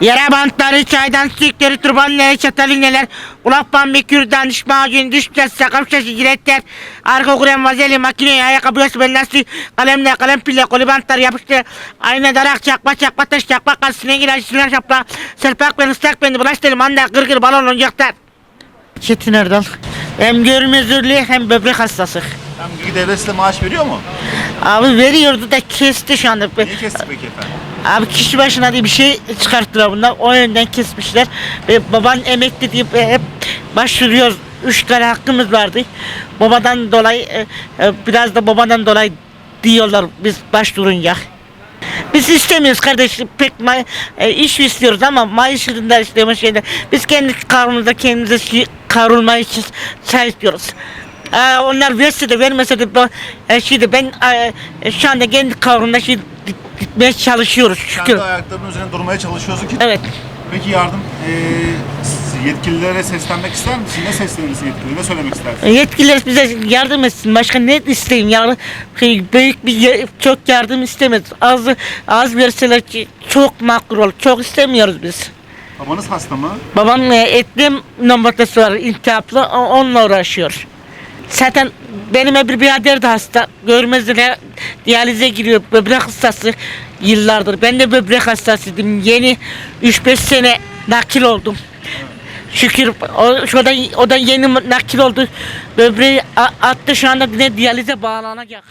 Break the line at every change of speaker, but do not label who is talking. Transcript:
Yere bantları, çaydan stikleri, turbanları, çatalingeler, kulak bambi, kürdan, diş macun, diş test, sakal şaşı, jiletler, arka krem, vazelin, makine, ayakkabı, ben lastik, kalemle, kalem pille, koli bantlar yapıştı, ayna, darak, çakma, çakma, taş, çakma, kas, sinek ilaç, sinek şapla, serpak ben, ıslak bendi, bulaş delim, anda, gırgır, balon, oyuncaklar. Çetin Erdal. Hem görme özürlüğü hem böbrek hastası.
Hem devlet size maaş veriyor mu?
Abi veriyordu da kesti şu anda.
Niye kesti peki efendim?
Abi kişi başına diye bir şey çıkarttılar bunlar. O yönden kesmişler. Ve baban emekli deyip e, hep başvuruyoruz. Üç tane hakkımız vardı. Babadan dolayı e, e, biraz da babadan dolayı diyorlar biz başvurunca. Biz istemiyoruz kardeşim pek ma- e, iş istiyoruz ama maaşında istemiyoruz şeyde. Biz kendi karnımızda kendimize şey, kavrulmayı için şey istiyoruz. E, onlar verse de vermese de e, şeyde ben e, şu anda kendi kavrumda şey gitmeye çalışıyoruz şükür.
Kendi ayaklarının üzerine durmaya çalışıyorsun ki.
Evet.
Peki yardım siz yetkililere seslenmek ister misin? Ne seslenirsin yetkililere? Ne söylemek istersin?
Yetkililer bize yardım etsin. Başka ne isteyeyim? Yardım, şey, büyük bir ye- çok yardım istemez. Az az verseler ki çok makul olur. Çok istemiyoruz biz.
Babanız hasta mı?
Babam e, eklem var iltihaplı. o- Onunla uğraşıyor. Zaten benim bir birader de hasta. Görmezler diyalize giriyor. Böbrek hastası yıllardır. Ben de böbrek hastasıydım. Yeni 3-5 sene nakil oldum. Şükür o, şurada, o da yeni nakil oldu. Böbreği attı şu anda yine diyalize bağlanacak.